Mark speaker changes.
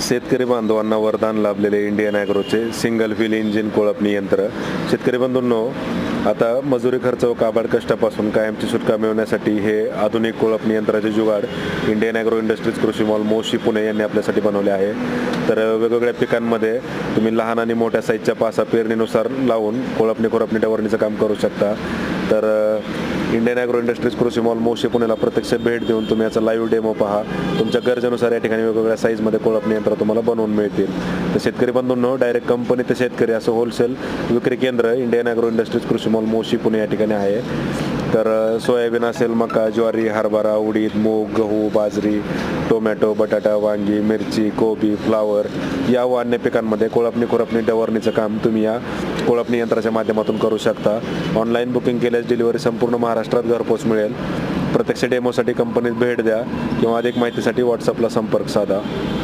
Speaker 1: शेतकरी बांधवांना वरदान लाभलेले इंडियन ॲग्रोचे सिंगल व्हील इंजिन कोळपणी यंत्र. शेतकरी बंधूंनो आता मजुरी खर्च व काबाड कष्टापासून कायमची सुटका मिळवण्यासाठी हे आधुनिक कोळपणी यंत्राचे jugaad Indian agro industries Krushi mall Moshi Pune यांनी आपल्यासाठी बनवले आहे. तर वेगवेगळ्या पिकांमध्ये तुम्ही लहान आणि मोठ्या साईजच्या पासा पेरणीनुसार लावून कोळपणी कोळपणी डवरणीचं काम करू शकता. तर Indian agro industries Krushi mall Moshi पुण्याला प्रत्यक्ष भेट देऊन तुम्ही याचा लाईव्ह डेमो पहा. तुमच्या गरजेनुसार या ठिकाणी वेगवेगळ्या साईजमध्ये कोळपणी यंत्र तुम्हाला बनवून मिळतील. तर शेतकरी बंधूंनो डायरेक्ट कंपनी ते शेतकरी असं होलसेल विक्री केंद्र Indian agro industries Krushi mall Moshi Pune या ठिकाणी आहे. तर सोयाबीन असेल मका ज्वारी हरभरा उडीद मूग गहू बाजरी टोमॅटो बटाटा वांगी मिरची कोबी फ्लावर या वान्य अन्य पिकांमध्ये कोळपणी खुरपणी डवरणीचं काम तुम्ही या कोळपणी यंत्राच्या माध्यमातून करू शकता. ऑनलाईन बुकिंग केल्यास डिलिव्हरी संपूर्ण महाराष्ट्रात घरपोच मिळेल. प्रत्यक्ष डेमोसाठी कंपनीत भेट द्या किंवा अधिक माहितीसाठी व्हॉट्सअपला संपर्क साधा.